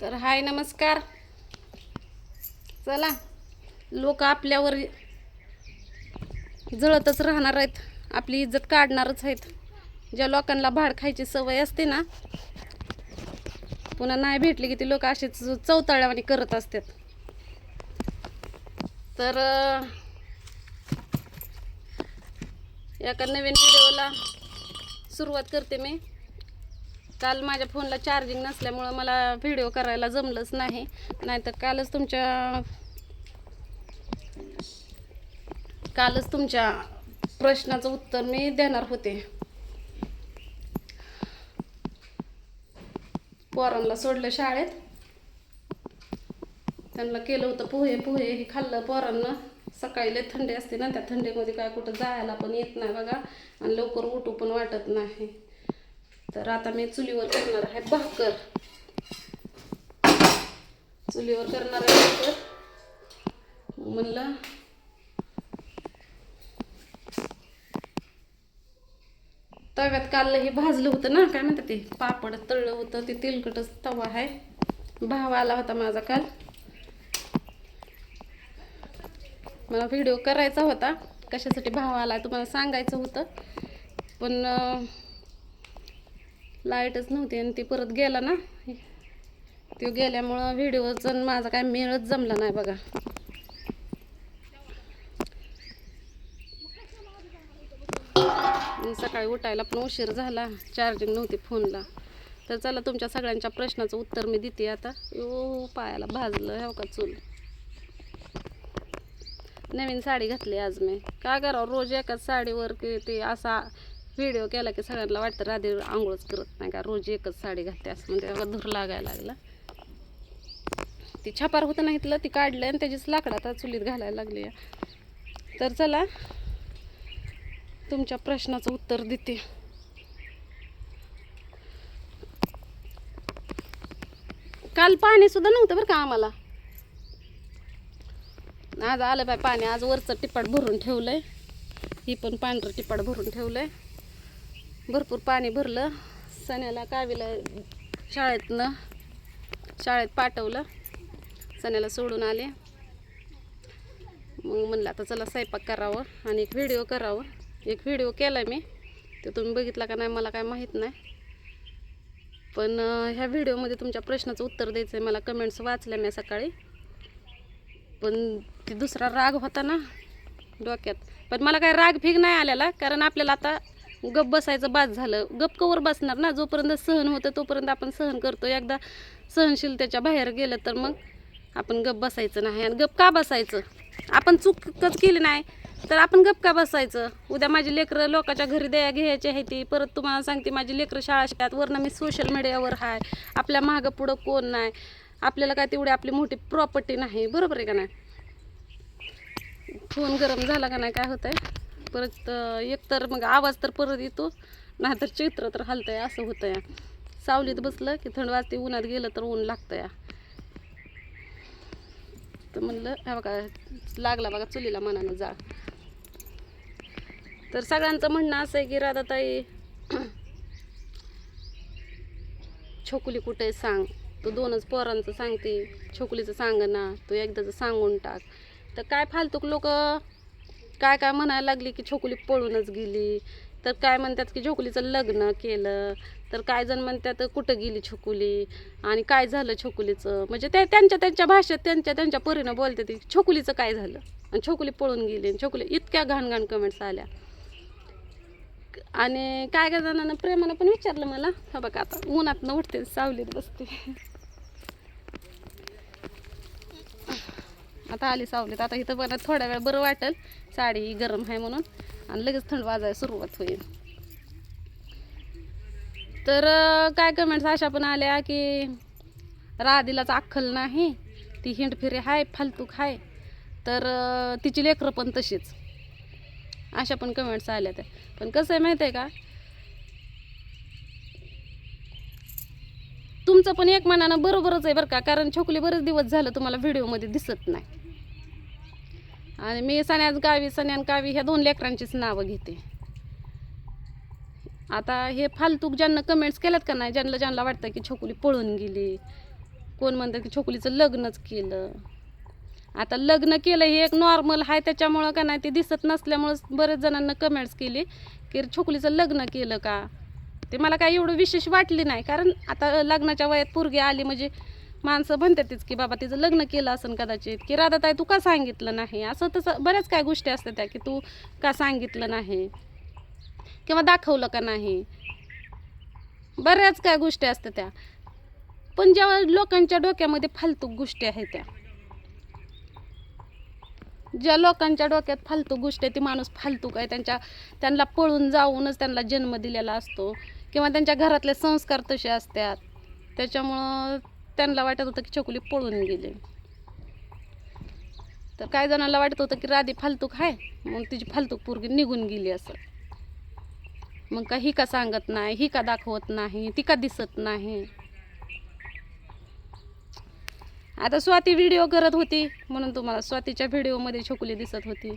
तर हाय नमस्कार. चला. लोक आपल्यावर जळतच राहणार आहेत. आपली इज्जत काढणारच आहेत. ज्या लोकांना भाड खायची सवय असते ना पुन्हा नाही भेटली की ती लोक अशीच चौताळ्यावानी करत असतात. तर एका नवीन व्हिडिओला सुरुवात करते मी. काल माझ्या फोनला चार्जिंग नसल्यामुळं मला व्हिडिओ करायला जमलंच नाही. नाहीतर कालच तुमच्या कालच तुमच्या प्रश्नाचं उत्तर मी देणार होते. पोरांना सोडलं शाळेत. त्यांना केलं होतं पोहे पोहे हे खाल्लं पोरांना. सकाळी लय थंडी असते ना त्या थंडीमध्ये काय कुठं जायला पण येत नाही बघा. आणि लवकर उठू पण वाटत नाही. तर आता मी चुलीवर करणार आहे भाकर. चुलीवर करणार आहे भाकर. म्हणलं तव्यात काल हे भाजलं होतं ना काय म्हणतात ते पापड तळलं होतं ते तेलकटच तवा आहे. भाव आला होता माझा काल. मला व्हिडिओ करायचा होता. कशासाठी भाव आला तुम्हाला सांगायचं होतं. पण लाईटच नव्हती आणि ती परत गेला ना. तो गेल्यामुळं व्हिडिओचं माझा काय मेळच जमला नाही बघा. सकाळी उठायला पण उशीर झाला. चार्जिंग नव्हती फोनला. तर चला तुमच्या सगळ्यांच्या प्रश्नाचं उत्तर मी देते आता. ओ पायाला भाजलं हो का चूल? नवीन साडी घातली आज मी. काय करावं रोज एकाच साडीवर की ते असा व्हिडिओ केला की सगळ्यांना वाटतं राधे आंघोळच करत नाही का? रोज एकच साडी घालते असं म्हणजे धूर लागायला लागला. ती छपार होतं नाही तिला ती काढलं आणि त्याचीच लाकडं आता चुलीत घालायला लागली तर चला तुमच्या प्रश्नाचं उत्तर देते. काल पाणी सुद्धा नव्हतं बरं का आम्हाला. आज आलं बाय पाणी आज वरचं टिपाट भरून ठेवलंय. ही पण पांढरं टिपाट भरून ठेवलंय. भरपूर पाणी भरलं. सण्याला कावीला शाळेतनं शाळेत पाठवलं. सण्याला सोडून आले. मग म्हणलं आता चला स्वयंपाक करावं आणि एक व्हिडिओ करावं. एक व्हिडिओ केला मी. तो तुम्ही बघितला का नाही मला काय माहीत नाही. पण ह्या व्हिडिओमध्ये तुमच्या प्रश्नाचं उत्तर द्यायचं आहे मला कमेंट्स वाचल्या मी सकाळी. पण ते दुसरा राग होता ना डोक्यात. पण मला काय राग फिग नाही आलेला कारण आपल्याला आता गप बसायचं बाद झालं. गप कवर बसणार ना जोपर्यंत सहन होतं तोपर्यंत आपण सहन करतो. एकदा सहनशीलतेच्या बाहेर गेलं तर मग आपण गप बसायचं नाही आणि गप का बसायचं? आपण चूकच केली नाही तर आपण गप का बसायचं? उद्या माझी लेकरं लोकांच्या घरी दया घ्यायची आहे ती. परत तुम्हाला सांगते माझी लेकरं शाळा शिकतात वरनं मी सोशल मीडियावर आहे आपल्या मागं पुढं कोण नाही. आपल्याला काय तेवढी आपली मोठी प्रॉपर्टी नाही. बरोबर आहे का नाही? फोन गरम झाला का नाही? काय होतंय? परत एकतर एक तर मग आवाज तर परत येतो नाहीतर चित्र तर हलतंय असं होतं या सावलीत बसलं की थंड वाजते उन्हात गेलं तर ऊन लागतं या तर म्हणलं हा बघा लागला बघा चुलीला मनानं जाळ. तर सगळ्यांचं म्हणणं असं आहे की राधाताई छोकुली कुठे आहे सांग? तू दोनच पोरांचं सांगते छोकुलीचं सांग ना तू एकदाचं सांगून टाक. तर काय फालतूक लोक काय काय म्हणायला लागली की छोकुली पळूनच गेली. तर काय म्हणतात की छोकुलीचं लग्न केलं. तर काय जण म्हणतात कुठं गेली छोकुली? आणि काय झालं छोकुलीचं? म्हणजे ते त्यांच्या त्यांच्या भाषेत त्यांच्या त्यांच्या परीनं बोलते ती छोकुलीचं काय झालं? आणि छोकुली पळून गेली आणि छोकुली इतक्या घाण घाण कमेंट्स आल्या. आणि काय काय जणांना प्रेमानं पण विचारलं मला हा बघा आता उन्हात उठते सावलीत बसते. आता आली सावलीत. आता इथं पण थोड्या वेळ बरं वाटेल. साडी गरम आहे म्हणून. आणि लगेच थंड वाजायला सुरुवात होईल. तर काय कमेंट्स अशा पण आल्या की राधीलाच अक्कल नाही. ती हिंडफिरे हाय फालतूक हाय. तर तिची लेकरं पण तशीच. अशा पण कमेंट्स आल्या त्या. पण कसं आहे माहिती आहे का? तुमचं पण एक मनानं बरोबरच आहे बरं का? कारण छोकली बरेच दिवस झालं तुम्हाला व्हिडिओमध्ये दिसत नाही. आणि मी सण्याच गावी सण्यान गावी ह्या दोन लेकरांचीच नावं घेते. आता हे फालतूक ज्यांना कमेंट्स केल्यात का नाही ज्यांना ज्यांना वाटतं की छोकुली पळून गेली कोण म्हणतात की छोकुलीचं लग्नच केलं. आता लग्न केलं हे एक नॉर्मल आहे त्याच्यामुळं का नाही ते दिसत नसल्यामुळं बरेच जणांना कमेंट्स केली की छोकुलीचं लग्न केलं का? ते मला काही एवढं विशेष वाटली नाही कारण आता लग्नाच्या वयात पोरगी आली म्हणजे माणसं म्हणतातच की बाबा तिचं लग्न केलं असेल कदाचित की राधाताई तू का सांगितलं नाही? असं तसं बऱ्याच काय गोष्टी असतात त्या की तू का सांगितलं नाही? किंवा दाखवलं का नाही? बऱ्याच काय गोष्टी असतात त्या. पण ज्या लोकांच्या डोक्यामध्ये फालतू गोष्टी आहेत त्या. ज्या लोकांच्या डोक्यात फालतू गोष्टी आहे ती माणूस फालतू काय त्यांच्या त्यांना पळून जाऊनच त्यांना जन्म दिलेला असतो. किंवा त्यांच्या घरातले संस्कार तसे असतात. त्याच्यामुळं त्यांना वाटत होतं की छोकुली पळून गेली. तर काही जणांना वाटत होतं की राधी फालतूक आहे मग तिची फालतूक पोरगी निघून गेली असं. मग का ही का सांगत नाही ही का दाखवत नाही ती का दिसत नाही? आता स्वाती व्हिडिओ करत होती म्हणून तुम्हाला स्वातीच्या व्हिडिओमध्ये छोकुली दिसत होती.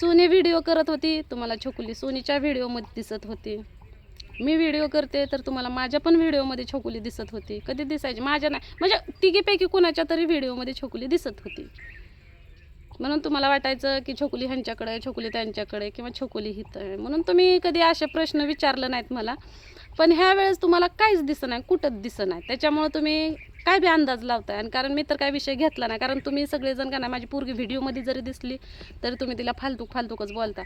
सोनी व्हिडिओ करत होती तुम्हाला छोकुली सोनीच्या व्हिडिओमध्ये दिसत होती. मी व्हिडिओ करते तर तुम्हाला माझ्या पण व्हिडिओमध्ये छोकुली दिसत होती. कधी दिसायची? माझ्या नाही. म्हणजे तिघीपैकी कोणाच्या तरी व्हिडिओमध्ये छोकुली दिसत होती. म्हणून तुम्हाला वाटायचं की छोकुली ह्यांच्याकडे छोकुली त्यांच्याकडे किंवा छोकुली हित आहे. म्हणून तुम्ही कधी असे प्रश्न विचारले नाहीत मला. पण ह्या वेळेस तुम्हाला काहीच दिसत नाही कुठंच दिसत नाही. त्याच्यामुळं तुम्ही काय बी अंदाज लावताय? आणि कारण मी तर काय विषय घेतला नाही. कारण तुम्ही सगळेजण का नाही माझी पूर्वी व्हिडिओमध्ये जरी दिसली तरी तुम्ही तिला फालतूक फालतूकच बोलता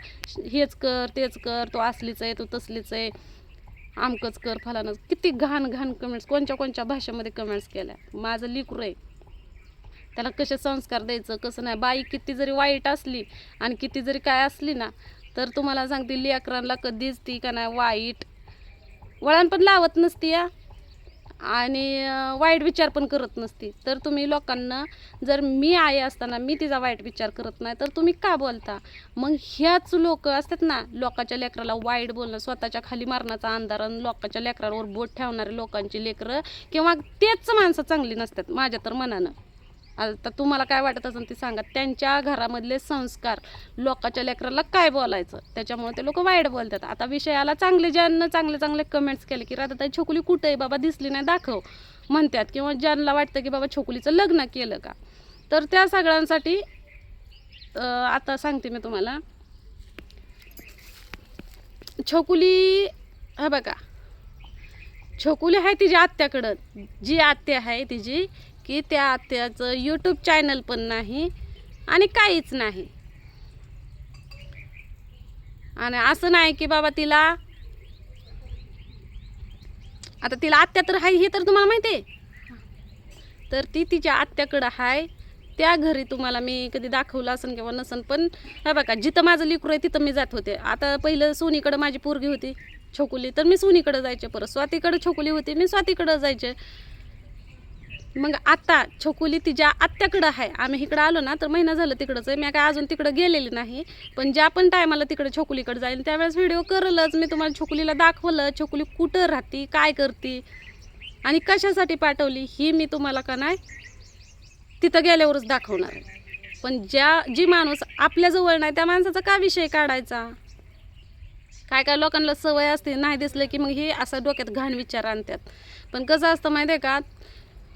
हेच कर तेच कर तो असलीच आहे तो तसलीच आहे. आमकंच कर फलानंच. किती घाण घाण कमेंट्स कोणत्या कोणत्या भाषेमध्ये कमेंट्स केल्या? माझं लिकरू आहे. त्याला कसे संस्कार द्यायचं कसं नाही? बाई किती जरी वाईट असली आणि किती जरी काय असली ना तर तुम्हाला सांगते लेकरांना कधीच ती का नाही वाईट. वळण पण लावत नसती या आणि वाईट विचार पण करत नसती. तर तुम्ही लोकांना जर मी आई असताना मी तिचा वाईट विचार करत नाही तर तुम्ही का बोलता? मग ह्याच लोक असतात ना लोकांच्या लेकराला वाईट बोलणं स्वतःच्या खाली मारण्याचा अंधार आणि लोकांच्या लेकरावर बोट ठेवणारे लोकांची लेकरं किंवा तेच माणसं चांगली नसतात माझ्या तर मनानं. आता तुम्हाला काय वाटत असेल ते सांगा. त्यांच्या घरामधले संस्कार लोकांच्या लेकराला काय बोलायचं? त्याच्यामुळे ते लोक वाईट बोलतात. आता विषयाला चांगले ज्यांना चांगले चांगले कमेंट्स केले की राधा ताई छोकुली कुठे आहे बाबा दिसली नाही दाखव. म्हणतात. किंवा ज्यांना वाटतं की बाबा छोकुलीचं लग्न केलं का? तर त्या सगळ्यांसाठी आता सांगते मी तुम्हाला. छोकुली हा बघा. छोकुली आहे तिच्या आत्याकडं. जी आत्या आहे तिची की त्या आत्याचं यूट्यूब चॅनल पण नाही आणि काहीच नाही. आणि असं नाही की बाबा तिला आता तिला आत्या तर आहे हे तर तुम्हाला माहिती आहे. तर ती तिच्या आत्याकडं आहे त्या घरी तुम्हाला मी कधी दाखवलं असन किंवा नसन पण हे बघा जिथं माझं लिकरू आहे तिथं मी जात होते. आता पहिलं सोनीकडं माझी पोरगी होती छोकुली. तर मी सोनीकडं जायचे परत. स्वातीकडं छोकुली होती मी स्वातीकडं जायचे. मग आत्ता छोकुली तिच्या आत्याकडं आहे. आम्ही इकडं आलो ना तर महिना झालं तिकडंच. आहे मी काय अजून तिकडं गेलेली नाही. पण ज्या पण टायमाला तिकडं छोकुलीकडे जाईल त्यावेळेस व्हिडिओ करलच. मी तुम्हाला छोकुलीला दाखवलं छोकुली कुठं राहती काय करते आणि कशासाठी पाठवली ही मी तुम्हाला का नाही तिथं गेल्यावरच दाखवणार. आहे पण ज्या जी माणूस आपल्याजवळ नाही त्या माणसाचा का विषय काढायचा? काय काय लोकांना सवय असते नाही दिसलं की मग हे असं डोक्यात घाण विचार आणतात. पण कसं असतं माहिती आहे का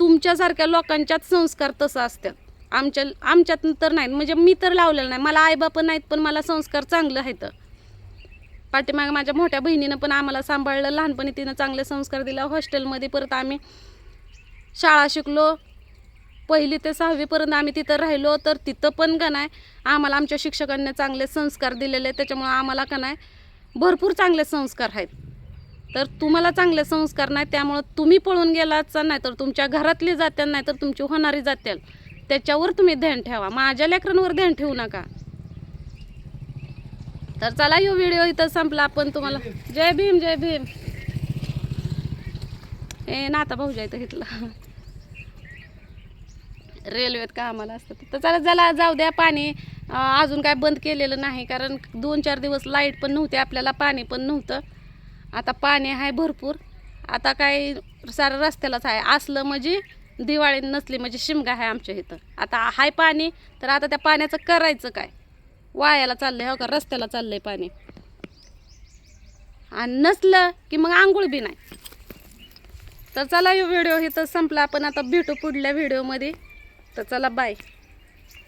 तुमच्यासारख्या लोकांच्याच संस्कार तसं असतात. आमच्या आमच्यात तर नाहीत. म्हणजे मी तर लावलेलं नाही. मला आईबाप नाहीत पण मला संस्कार चांगलं आहेत. पाठीमागे माझ्या मोठ्या बहिणीनं पण आम्हाला सांभाळलं. लहानपणी तिनं चांगले संस्कार दिला. हॉस्टेलमध्ये परत आम्ही शाळा शिकलो. पहिली ते सहावीपर्यंत आम्ही तिथं राहिलो. तर तिथं पण का नाही आम्हाला आमच्या शिक्षकांनी चांगले संस्कार दिलेले त्याच्यामुळं आम्हाला का नाही भरपूर चांगले संस्कार आहेत. तर तुम्हाला चांगले संस्कार नाही त्यामुळं तुम्ही पळून गेलाच नाही तर तुमच्या घरातली जात्याल नाही तर तुमची होणारी जात्याल त्याच्यावर तुम्ही ध्यान ठेवा. माझ्या लेकरांवर ध्यान ठेवू नका. तर चला यो व्हिडिओ इथं संपला. आपण तुम्हाला जय भीम जय भीम. ए नाता भाऊजा इथं घेतला रेल्वेत कामाला असतं तर चला चला जाऊ द्या पाणी. अजून काय बंद केलेलं नाही कारण दोन चार दिवस लाइट पण नव्हती आपल्याला पाणी पण नव्हतं. आता पाणी आहे भरपूर. आता काय सारं रस्त्यालाच आहे. असलं म्हणजे दिवाळी नसली म्हणजे शिमगा आहे आमच्या इथं. आता आहे पाणी तर आता त्या पाण्याचं करायचं काय? वायाला चाललंय हो का? रस्त्याला चाललंय पाणी. आणि नसलं की मग आंघोळ बी नाही. तर चला व्हिडिओ इथं संपला. आपण आता भेटू पुढल्या व्हिडिओमध्ये. तर चला बाय.